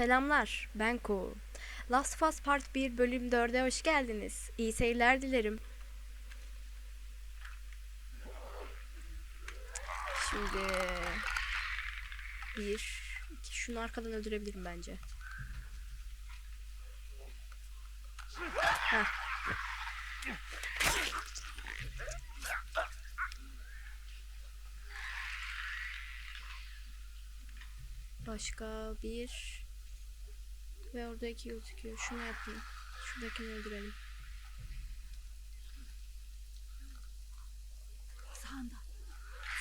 Selamlar, ben Ko. Last of Us Part 1 bölüm 4'e hoş geldiniz. İyi seyirler dilerim. Şimdi... Bir, iki, şunu arkadan öldürebilirim bence. Başka bir ve orada iki gözüküyor. Şunu yapayım. Şuradakini öldürelim. Sağında.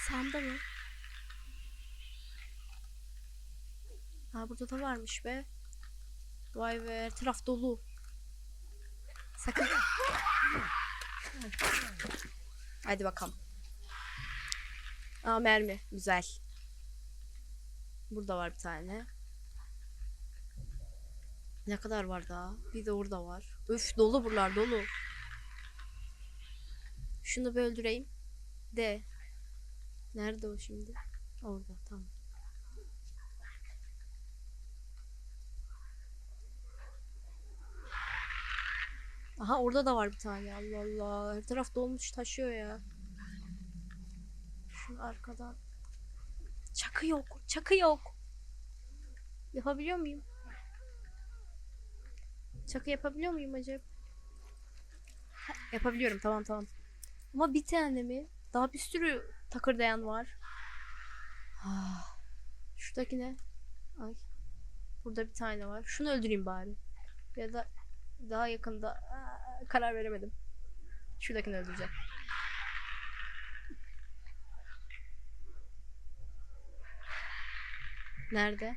Sağımda mı? Ha burada da varmış be. Vay be her taraf dolu. Sakın. Hadi bakalım. Aa mermi. Güzel. Burada var bir tane. Ne kadar var daha? Bir de orada var. Öf dolu buralar dolu. Şunu bir öldüreyim. De. Nerede o şimdi? Orada tamam. Aha orada da var bir tane. Allah Allah. Her taraf dolmuş taşıyor ya. Şu arkadan. Çakı yok. Çakı yok. Yapabiliyor muyum? Çakı yapabiliyor muyum acaba? Yapabiliyorum tamam tamam. Ama bir tane mi? Daha bir sürü takırdayan var. Ah, Şuradaki ne? Ay. Burada bir tane var. Şunu öldüreyim bari. Ya da daha yakında Aa, karar veremedim. Şuradakini öldüreceğim. Nerede?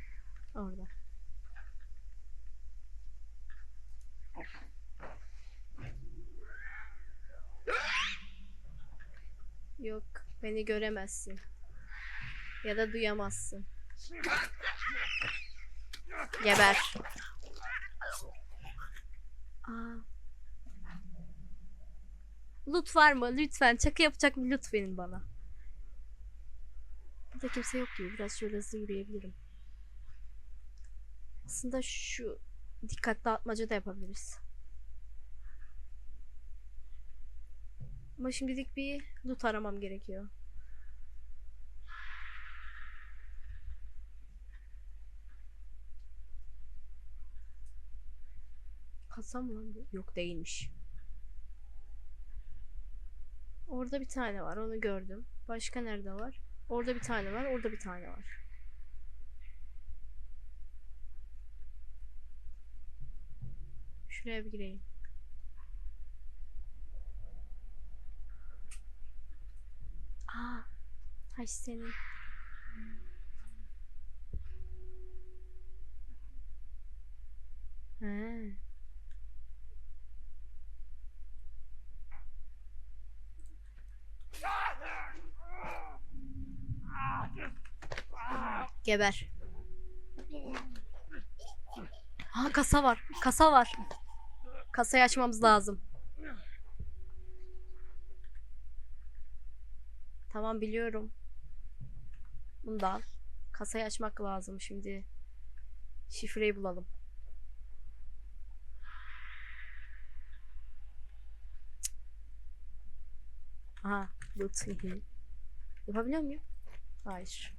Orada. Yok, beni göremezsin. Ya da duyamazsın. Geber. Aa. Loot var mı? Lütfen çakı yapacak bir loot verin bana. Burada kimse yok gibi. Biraz şöyle hızlı yürüyebilirim. Aslında şu dikkat dağıtmaca da yapabiliriz. Ama şimdilik bir loot aramam gerekiyor. Kasa mı lan bu? Yok değilmiş. Orada bir tane var onu gördüm. Başka nerede var? Orada bir tane var orada bir tane var. Şuraya bir gireyim. Aa, hay senin. He. Geber. Ha kasa var. Kasa var. Kasayı açmamız lazım. Tamam biliyorum. Bunu da al. Kasayı açmak lazım şimdi. Şifreyi bulalım. Aha, loot. Yapabiliyor muyum? Hayır.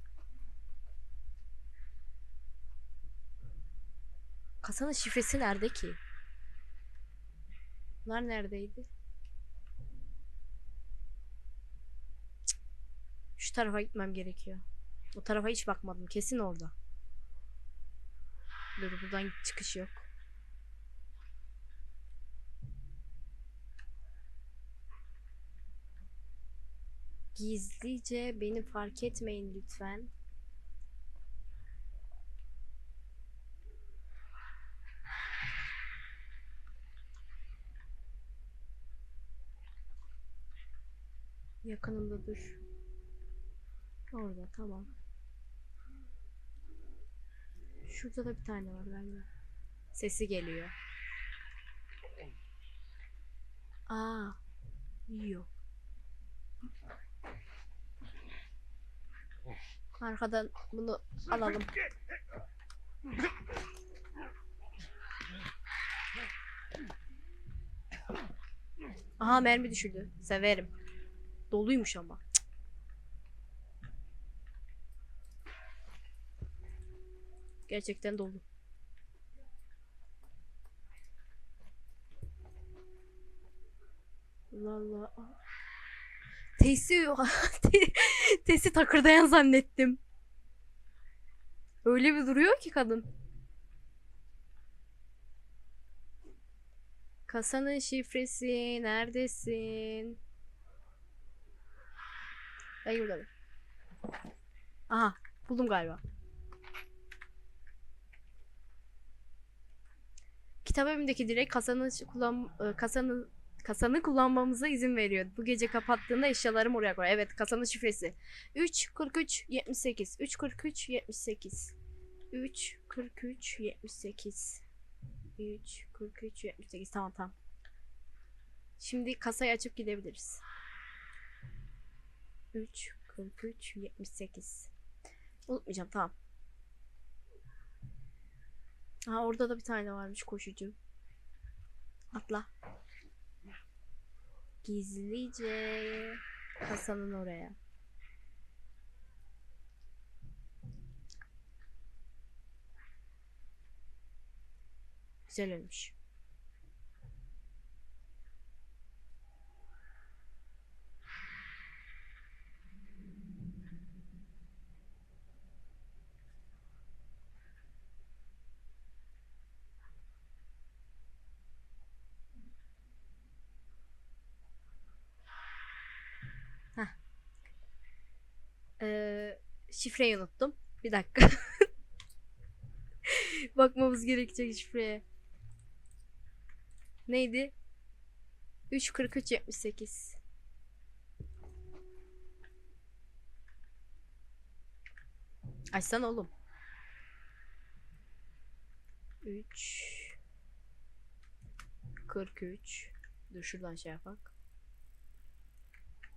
Kasanın şifresi nerede ki? Bunlar neredeydi? Şu tarafa gitmem gerekiyor. O tarafa hiç bakmadım. Kesin orada. Dur buradan çıkış yok. Gizlice beni fark etmeyin lütfen. Yakınımda dur. Orada tamam. Şurada da bir tane var galiba. Sesi geliyor. Aa, yiyor. Arkadan bunu alalım. Aha mermi düşürdü. Severim. Doluymuş ama. Gerçekten dolu. Aa. Tesi, te- tesi takırdayan zannettim. Öyle bir duruyor ki kadın. Kasanın şifresi neredesin? Hayır burada. Aha buldum galiba. Kitap evimdeki direk kasanın ş- kullan e, kasanın kasanı kullanmamıza izin veriyor. Bu gece kapattığında eşyalarımı oraya koy. Evet kasanın şifresi. 3 43 78 3 43 78 3 43 78 3 43 78 tamam tamam. Şimdi kasayı açıp gidebiliriz. 3 43 78 Unutmayacağım tamam. Ha orada da bir tane varmış koşucu. Atla. Gizlice kasanın oraya. Güzel ölmüş. Ee, şifreyi unuttum. Bir dakika. Bakmamız gerekecek şifreye. Neydi? 343 78. Açsana oğlum. 3 43 Dur şuradan şey yapak.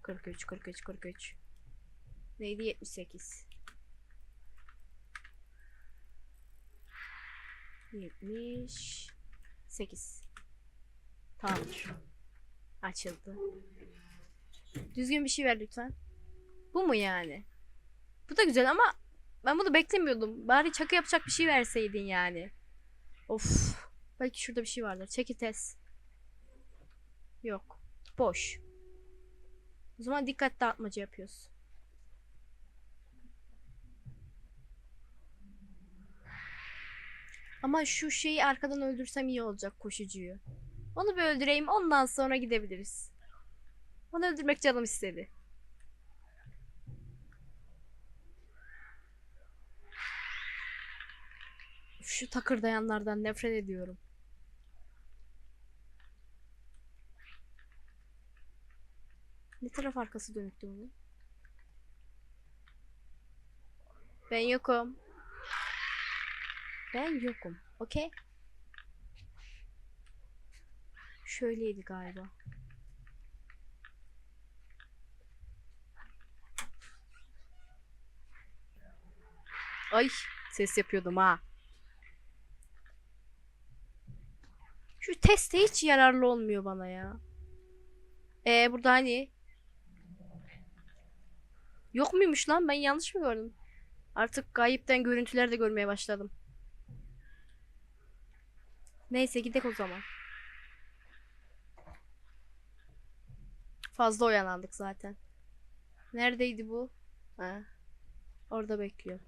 43 43 43 Neydi 78 78 Tamamdır. Açıldı. Düzgün bir şey ver lütfen. Bu mu yani? Bu da güzel ama ben bunu beklemiyordum. Bari çakı yapacak bir şey verseydin yani. Of. Belki şurada bir şey vardır. Çekites. Yok. Boş. O zaman dikkat dağıtmaca yapıyoruz. Ama şu şeyi arkadan öldürsem iyi olacak koşucuyu. Onu bir öldüreyim ondan sonra gidebiliriz. Onu öldürmek canım istedi. Şu takırdayanlardan nefret ediyorum. Ne taraf arkası dönüktü bunun? Ben yokum. Ben yokum. Okey. Şöyleydi galiba. Ay ses yapıyordum ha. Şu teste hiç yararlı olmuyor bana ya. Ee burada hani Yok muymuş lan ben yanlış mı gördüm? Artık gayipten görüntüler de görmeye başladım. Neyse gidelim o zaman. Fazla oyalandık zaten. Neredeydi bu? Ha. Orada bekliyor.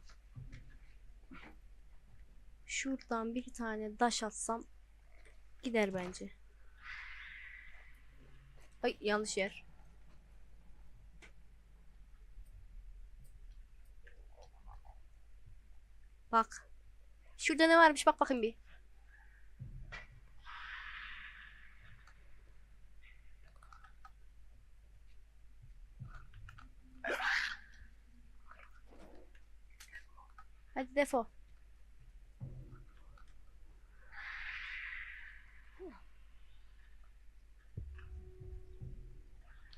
Şuradan bir tane daş atsam gider bence. Ay yanlış yer. Bak. Şurada ne varmış bak bakayım bir. Hadi defol.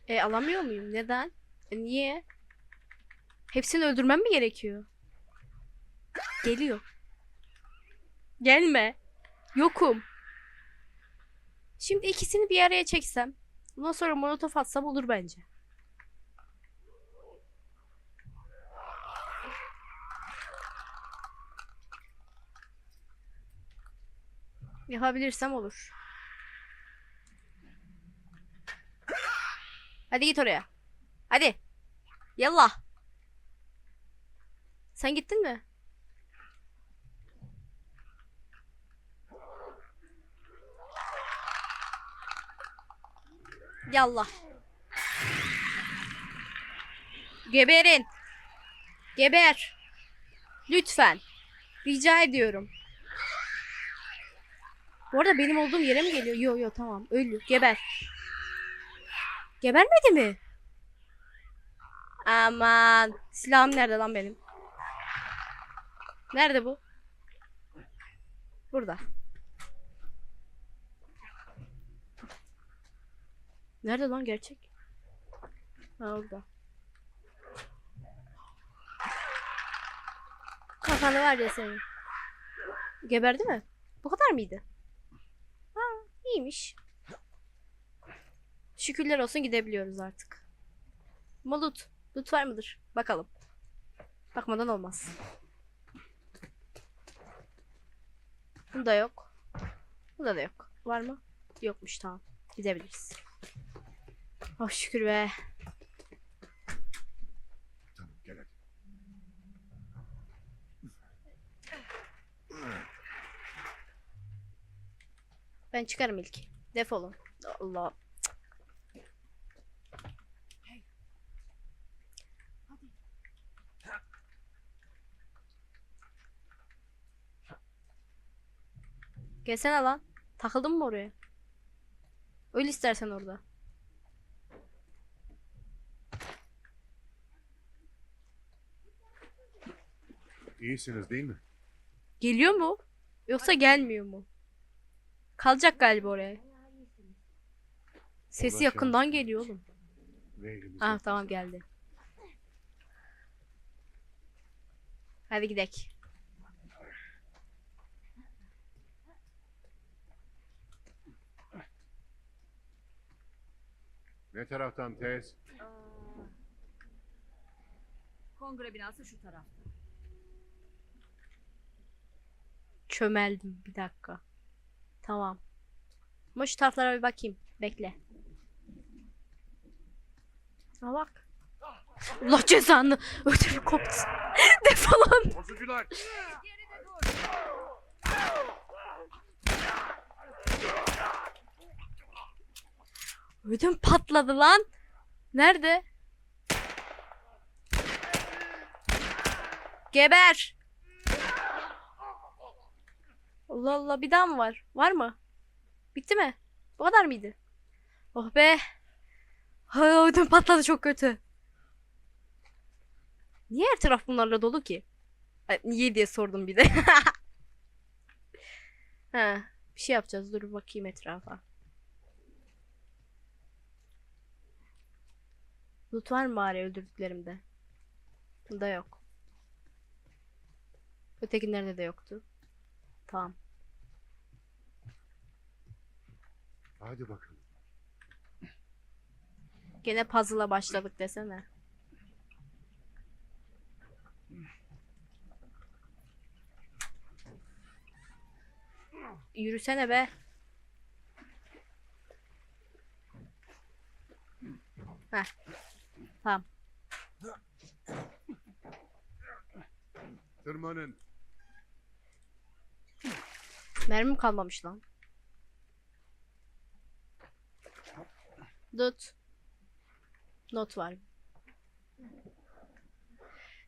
E alamıyor muyum? Neden? E, niye? Hepsini öldürmem mi gerekiyor? Geliyor. Gelme. Yokum. Şimdi ikisini bir araya çeksem Bundan sonra molotof atsam olur bence. Yapabilirsem olur. Hadi git oraya. Hadi. Yallah. Sen gittin mi? Yallah. Geberin. Geber. Lütfen. Rica ediyorum. Bu arada benim olduğum yere mi geliyor? Yo yo tamam. Ölü. Geber. Gebermedi mi? Aman. Silahım nerede lan benim? Nerede bu? Burada. Nerede lan gerçek? Ha orada. Kafanı var ya senin. Geberdi mi? Bu kadar mıydı? İyiymiş. Şükürler olsun gidebiliyoruz artık. Ama loot. Loot var mıdır? Bakalım. Bakmadan olmaz. Bunda yok. Bunda da yok. Var mı? Yokmuş tamam. Gidebiliriz. Oh şükür be. Ben çıkarım ilk. Defolun. Allah. Gelsene lan. Takıldın mı oraya? Öl istersen orada. İyisiniz değil mi? Geliyor mu? Yoksa gelmiyor mu? Kalacak galiba oraya. Sesi yakından geliyor oğlum. Ah tamam geldi. Hadi gidek. Ne taraftan tez? Kongre binası şu tarafta. Çömeldim bir dakika. Tamam. Ama şu taraflara bir bakayım. Bekle. Ha bak. Allah cezanı. Ödümü koptu. Defolun. Bozucular! Ödüm patladı lan. Nerede? Geber. Allah Allah bir daha mı var? Var mı? Bitti mi? Bu kadar mıydı? Oh be. Ay, ödüm patladı çok kötü. Niye her taraf bunlarla dolu ki? Ay, niye diye sordum bir de. ha, bir şey yapacağız. Dur bakayım etrafa. Loot var mı bari öldürdüklerimde? Bunda yok. Ötekinlerde de yoktu. Tamam. Hadi bakalım. Gene puzzle'a başladık desene. Yürüsene be. Heh. Tamam. Tırmanın. Mermim kalmamış lan. Dut. Not var.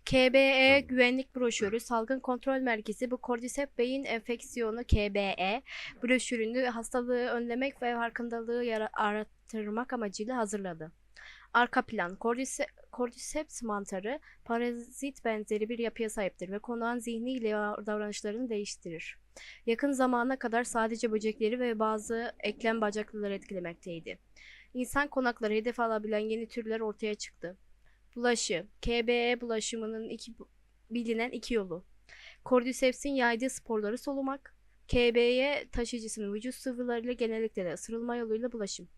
KBE güvenlik broşürü salgın kontrol merkezi bu Cordyceps beyin enfeksiyonu KBE broşürünü hastalığı önlemek ve farkındalığı artırmak amacıyla hazırladı. Arka plan Cordyce- Cordyceps mantarı parazit benzeri bir yapıya sahiptir ve konağın zihniyle davranışlarını değiştirir. Yakın zamana kadar sadece böcekleri ve bazı eklem bacaklıları etkilemekteydi. İnsan konakları hedef alabilen yeni türler ortaya çıktı. Bulaşı, KBE bulaşımının iki, bilinen iki yolu. Cordyceps'in yaydığı sporları solumak, KBE taşıyıcısının vücut sıvılarıyla genellikle de ısırılma yoluyla bulaşım.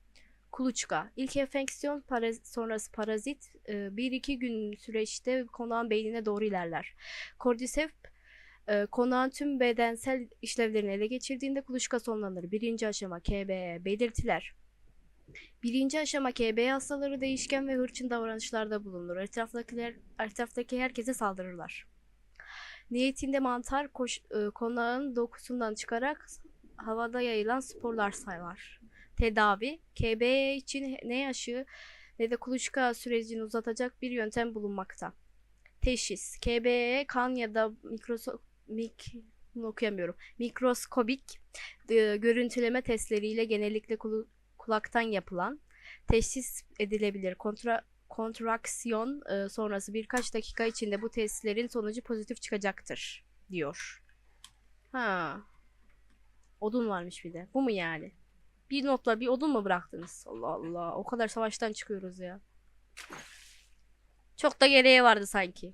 Kuluçka. İlk enfeksiyon paraz- sonrası parazit 1-2 gün süreçte konağın beynine doğru ilerler. Cordyceps e, konağın tüm bedensel işlevlerini ele geçirdiğinde kuluçka sonlanır. Birinci aşama KBE belirtiler. Birinci aşama KBE hastaları değişken ve hırçın davranışlarda bulunur. Etraftakiler, etraftaki herkese saldırırlar. Niyetinde mantar koş, e, konağın dokusundan çıkarak havada yayılan sporlar sayar. Tedavi, KBE için ne yaşı ne de kuluçka sürecini uzatacak bir yöntem bulunmakta. Teşhis, KBE kan ya da mikroso mik okuyamıyorum. Mikroskobik e, görüntüleme testleriyle genellikle kulu- kulaktan yapılan teşhis edilebilir. Kontra kontraksiyon e, sonrası birkaç dakika içinde bu testlerin sonucu pozitif çıkacaktır diyor. Ha. Odun varmış bir de. Bu mu yani? Bir notla bir odun mu bıraktınız? Allah Allah. O kadar savaştan çıkıyoruz ya. Çok da gereği vardı sanki.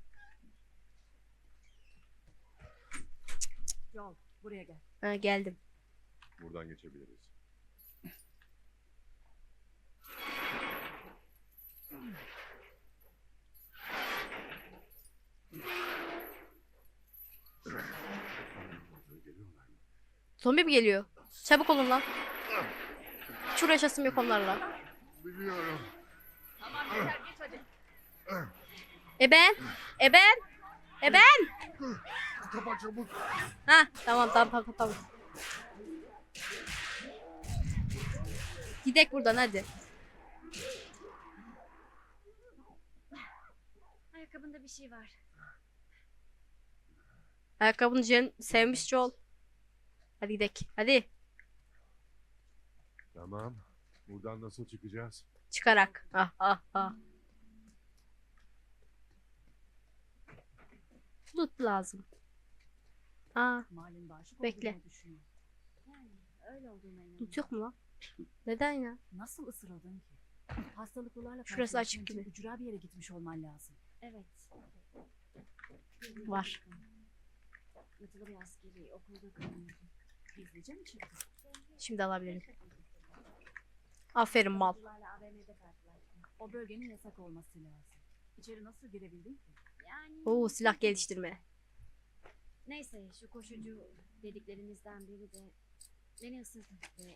Yol. Buraya gel. Ha, geldim. Buradan geçebiliriz. Zombi mi geliyor? Çabuk olun lan. Hiç uğraşasım yok onlarla. Biliyorum. Tamam yeter geç hadi. E ben? E ben? E ben? Kapat çabuk. Ha tamam tamam tamam tamam. Gidek buradan hadi. Ayakkabında bir şey var. Ayakkabını Cem sevmiş Joel. Hadi gidek. Hadi. Tamam. Buradan nasıl çıkacağız? Çıkarak. Ah ah ah. Loot lazım. Aa, Bekle. olduğunu düşünüyor. Yani öyle olduğuna inanıyorum. loot yok mu lan? Neden ya? Nasıl ısırıldın ki? Hastalıklarla Şurası açık karşılaştığın için gibi. Ücra bir yere gitmiş olman lazım. Evet. Var. Yatılı bir askeri okulda kalıyordu. Şimdi alabilirim. Aferin mal. O bölgenin yasak olması lazım. İçeri nasıl girebildin ki? Yani... Oo silah geliştirme. Neyse şu koşucu dediklerinizden biri de beni ısırdı ve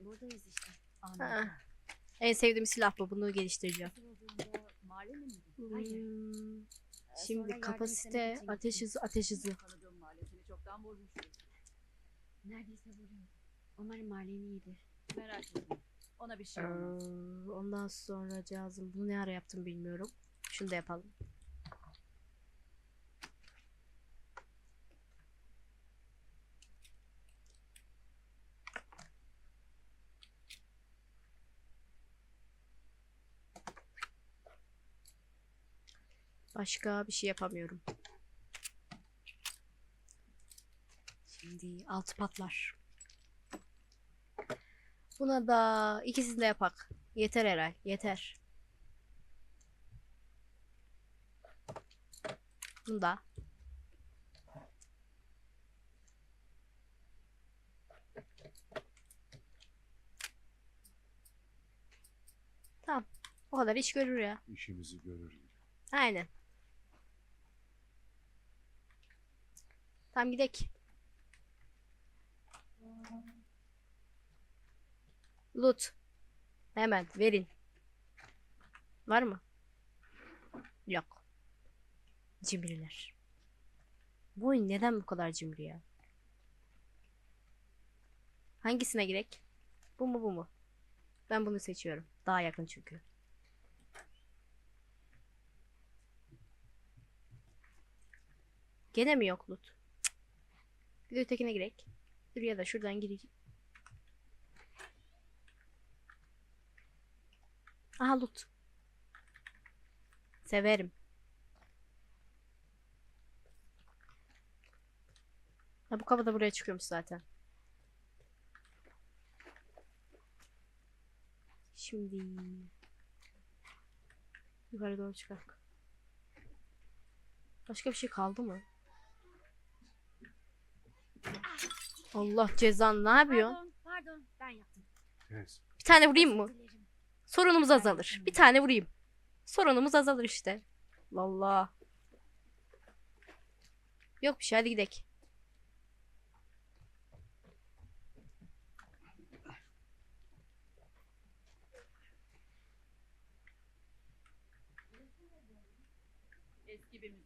buradayız işte. Anladım. En sevdiğim silah bu. Bunu geliştireceğim. Hmm, Şimdi yardım kapasite, ateş hızı, ateş hızı. Tanıdığım mahallesini çoktan vurmuştu. Neredeyse vuruyordu. Umarım Marlene iyidir. Merak etme. Ona bir Ee, şey olmaz. ondan sonra cihazım. Bunu ne ara yaptım bilmiyorum. Şunu da yapalım. Başka bir şey yapamıyorum. Şimdi altı patlar. Buna da ikisini de yapak. Yeter Eray, yeter. Bunu da. Tamam. O kadar iş görür ya. İşimizi görür. Aynen. Tamam gidek. Loot. Hemen verin. Var mı? Yok. Cimriler. Bu oyun neden bu kadar cimri ya? Hangisine girek? Bu mu bu mu? Ben bunu seçiyorum. Daha yakın çünkü. Gene mi yok loot? Bir de ötekine girek. Dur ya da şuradan gireyim. Aha loot. Severim. Ha bu kapı da buraya çıkıyormuş zaten. Şimdi yukarı doğru çıkak. Başka bir şey kaldı mı? Allah cezan ne yapıyorsun? Pardon, pardon ben yaptım. Tez. Bir tane vurayım mı? Sorunumuz azalır. Bir tane vurayım. Sorunumuz azalır işte. Vallahi. Yok bir şey hadi gidelim.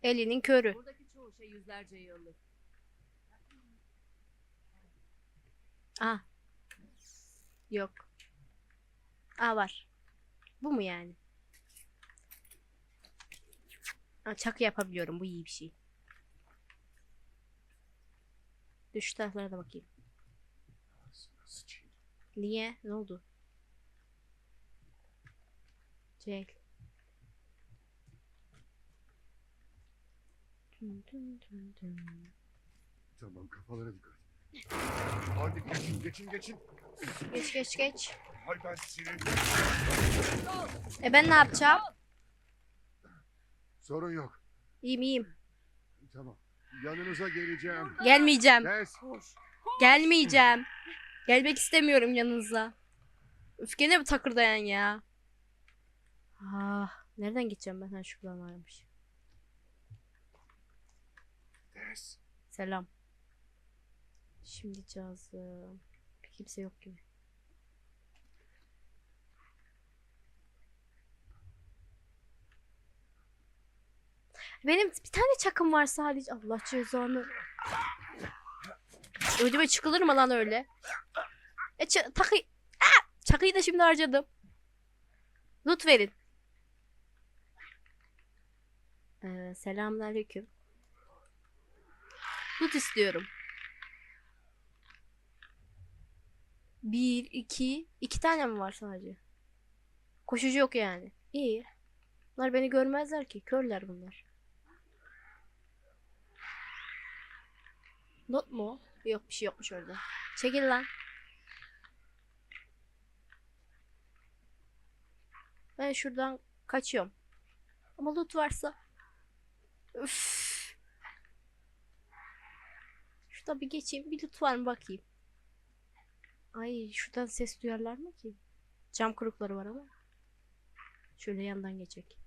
Elinin körü. Buradaki çoğu şey yüzlerce yıllık. Ah. Yok. Aa var. Bu mu yani? Aa, çakı yapabiliyorum. Bu iyi bir şey. Şu taraflara da bakayım. Niye? Ne oldu? Dün. Tamam kafalara dikkat. Hadi geçin geçin geçin. Geç geç geç. Hay ben seni. E ben ne yapacağım? Sorun yok. İyiyim iyiyim. Tamam. Yanınıza geleceğim. Gelmeyeceğim. Tez. Gelmeyeceğim. Gelmek istemiyorum yanınıza. Üf gene bu takırdayan ya. Ah, nereden gideceğim ben? Ha şuradan varmış. Tez. Selam. Şimdi cazım. Kimse yok gibi. Benim bir tane çakım var sadece. Allah cezanı. Ödüme çıkılır mı lan öyle? E takı... Çakıyı da şimdi harcadım. Loot verin. Ee, selamünaleyküm. Loot istiyorum. Bir, iki, iki tane mi var sadece? Koşucu yok yani. İyi. Bunlar beni görmezler ki. Körler bunlar. Not mu? Yok bir şey yokmuş orada. Çekil lan. Ben şuradan kaçıyorum. Ama loot varsa. Üf. Şurada bir geçeyim. Bir loot var mı bakayım. Ay şuradan ses duyarlar mı ki? Cam kırıkları var ama. Şöyle yandan geçecek.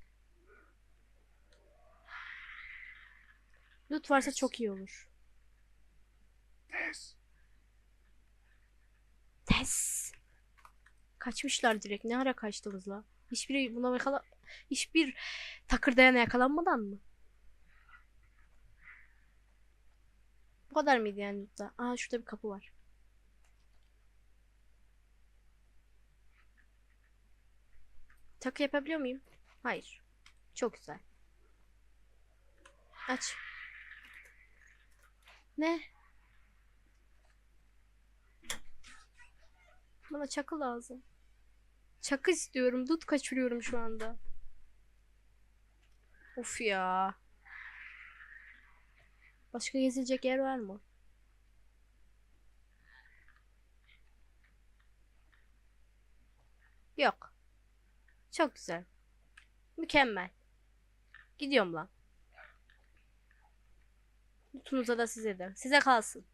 Loot varsa çok iyi olur. Tez. Tes. Kaçmışlar direkt. Ne ara kaçtınız la? Hiçbiri buna yakala... Hiçbir takırdayana yakalanmadan mı? Bu kadar mıydı yani loot'ta? Aa şurada bir kapı var. Takı yapabiliyor muyum? Hayır. Çok güzel. Aç. Ne? Bana çakı lazım. Çakı istiyorum. Dut kaçırıyorum şu anda. Of ya. Başka gezilecek yer var mı? Yok. Çok güzel. Mükemmel. Gidiyorum lan. Lutunuza da size de. Size kalsın.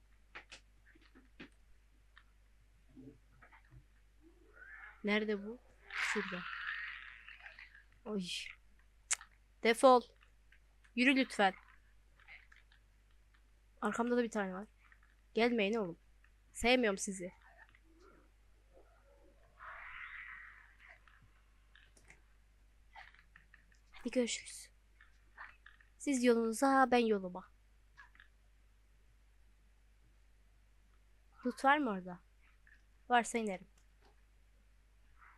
Nerede bu? Şurada. Oy. Defol. Yürü lütfen. Arkamda da bir tane var. Gelmeyin oğlum. Sevmiyorum sizi. Hadi görüşürüz. Siz yolunuza, ben yoluma. Loot var mı orada? Varsa inerim.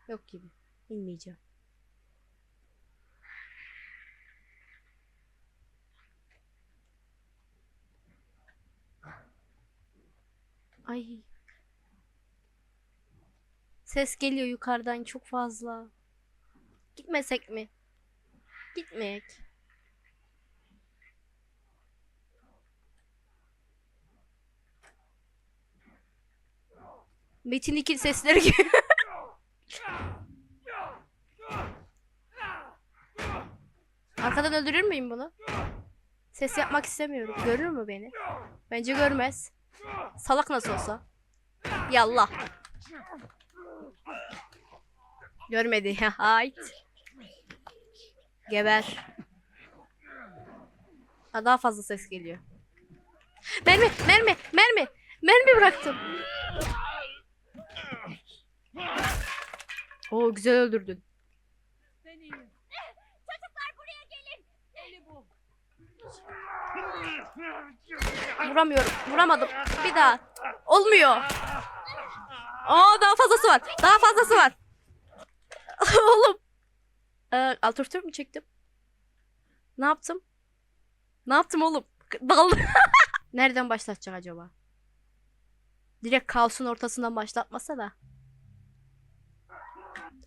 Yok gibi. İnmeyeceğim. Ay. Ses geliyor yukarıdan çok fazla. Gitmesek mi? Gitmek. Metin ikili sesleri gibi. Arkadan öldürür müyüm bunu? Ses yapmak istemiyorum. Görür mü beni? Bence görmez. Salak nasıl olsa. Yallah. Görmedi. Hayt. Geber. Ha, daha fazla ses geliyor. Mermi, mermi, mermi. Mermi bıraktım. Oo güzel öldürdün. Çocuklar buraya gelin. Bu. Vuramıyorum. Vuramadım. Bir daha. Olmuyor. Aa daha fazlası var. Daha fazlası var. Oğlum. Ee, alternatör mü çektim? Ne yaptım? Ne yaptım oğlum? Daldım. Nereden başlatacak acaba? Direkt kaosun ortasından başlatmasa da.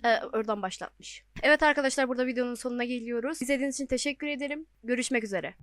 Ee, oradan başlatmış. Evet arkadaşlar burada videonun sonuna geliyoruz. İzlediğiniz için teşekkür ederim. Görüşmek üzere.